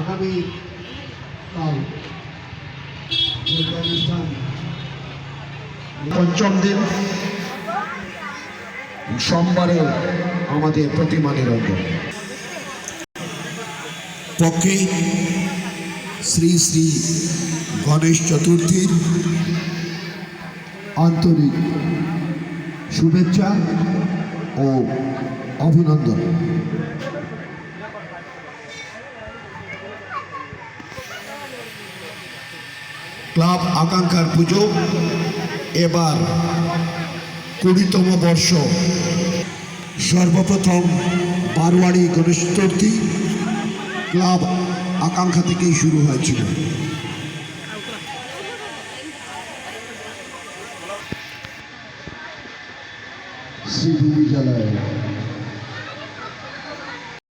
আগামী পঞ্চম দিন সোমবারে আমাদের প্রতিমা নিরঞ্জন পক্ষে শ্রী শ্রী গণেশ চতুর্থীর আন্তরিক শুভেচ্ছা ও অভিনন্দন। ক্লাব আকাঙ্ক্ষার পুজো। এবার কুড়িতম বর্ষ। সর্বপ্রথম বারোয়ারি গণেশ চতুর্থী ক্লাব আকাঙ্ক্ষা থেকেই শুরু হয়েছিল। শ্রীভূমি জেলায়